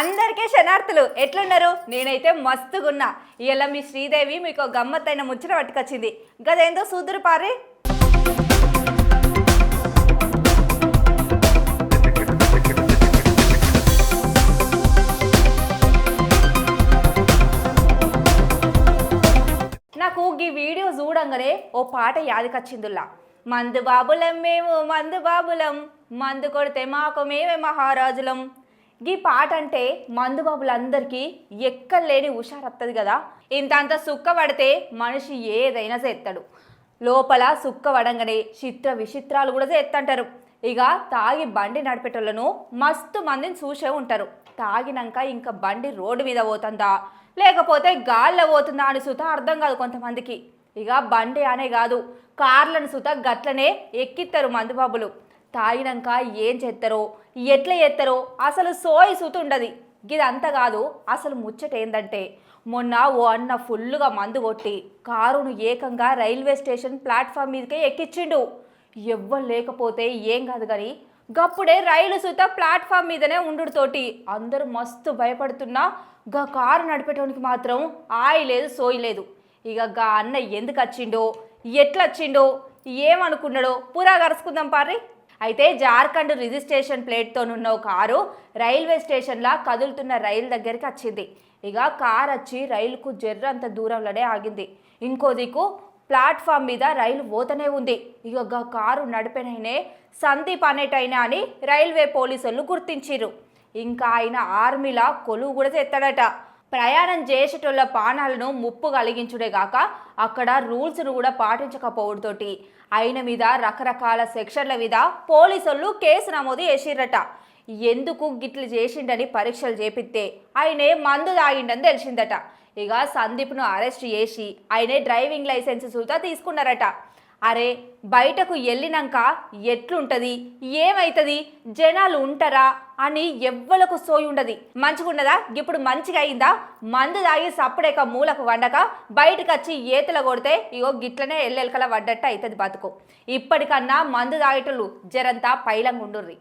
అందరికీ శనార్థులు ఎట్లున్నారు? నేనైతే మస్తుగున్నా. ఇలా మీ శ్రీదేవి మీకు గమ్మత్తైన ముచ్చట పట్టుకొచ్చింది. గదేందో సూదురు పారే. నాకు ఈ వీడియో చూడంగానే ఓ పాట యాదికొచ్చిందిలా మందు బాబులం మేము మందు బాబులం. మందు కొడితే మాకు మేమే మహారాజులం. ఈ పాట అంటే మందుబాబులందరికీ ఎక్కలేని హుషారత్తది కదా. ఇంత అంత సుక్క పడితే మనిషి ఏదైనా చేస్తాడు లోపల సుక్క పడంగానే చిత్ర విచిత్రాలు కూడా చేస్తంటారు ఇక తాగి బండి నడిపేటోళ్ళను మస్తు మందిని చూసే ఉంటారు. తాగినాక ఇంకా బండి రోడ్డు మీద పోతుందా? లేకపోతే గాల్లో పోతుందా అని సుత అర్థం కాదు కొంతమందికి. ఇక బండి అనే కాదు కార్లను సుత గట్లనే ఎక్కిస్తారు మందుబాబులు తాగినాక ఏం చేస్తారో ఎట్లా చేస్తారో అసలు సోయి సుత గిదంత ఇదంతా కాదు అసలు ముచ్చట ఏందంటే మొన్న ఓ అన్న ఫుల్గా మందు కొట్టి కారును ఏకంగా రైల్వే స్టేషన్ ప్లాట్ఫామ్ మీదకే ఎక్కించిండు. ఎవ్వరు లేకపోతే ఏం కాదు కానీ గప్పుడే రైలు సుత ప్లాట్ఫామ్ మీదనే ఉండుడుతోటి అందరూ మస్తు భయపడుతున్నా గా కారు నడిపేటోనికి మాత్రం ఆయి లేదు సోయి లేదు. ఇక గా అన్న ఎందుకు వచ్చిండో ఎట్లా వచ్చిండో ఏమనుకున్నాడో పురా కరుసుకుందాం పారి అయితే జార్ఖండ్ రిజిస్ట్రేషన్ ప్లేట్తోనున్న ఒక కారు రైల్వే స్టేషన్లా కదులుతున్న రైలు దగ్గరికి వచ్చింది. ఇక కార్ వచ్చి రైలుకు జర్రంత దూరంలోనే ఆగింది. ఇంకో దిక్కు ప్లాట్ఫామ్ మీద రైలు పోతనే ఉంది. ఇక కారు నడిపినైనే సందీప్ అనేటైనా అని రైల్వే పోలీసులు గుర్తించిర్రు. ఇంకా ఆయన ఆర్మీలా కొలువు కూడా చేస్తాడట. ప్రయాణం చేసేటోళ్ళ పానాలను ముప్పు కలిగించుడే గాక అక్కడ రూల్స్ను కూడా పాటించకపోవడంతోటి. ఆయన మీద రకరకాల సెక్షన్ల మీద పోలీసులు కేసు నమోదు చేసిర్రట. ఎందుకు గిట్లు చేసిండని పరీక్షలు చేపిస్తే ఆయనే మందు తాగిండని తెలిసిందట. ఇక సందీప్ను అరెస్ట్ చేసి ఆయనే డ్రైవింగ్ లైసెన్స్ సుతా తీసుకున్నారట. అరే బయటకు వెళ్ళినాక ఎట్లుంటది? ఏమైతుంది? జనాలు ఉంటారా? అని ఎవ్వలకు సోయి ఉండదు. మంచిగున్నదా ఇప్పుడు మంచిగా అయిందా? మందు తాగి సప్పుడేక మూలకు వండక బయటకు వచ్చి ఏతల కొడితే ఇగో గిట్లనే ఎల్లెలకల పడ్డట్టు అవుతుంది బతుకు. ఇప్పటికన్నా మందు తాగేటోళ్ళు జరంతా పైలంగా ఉండుర్రి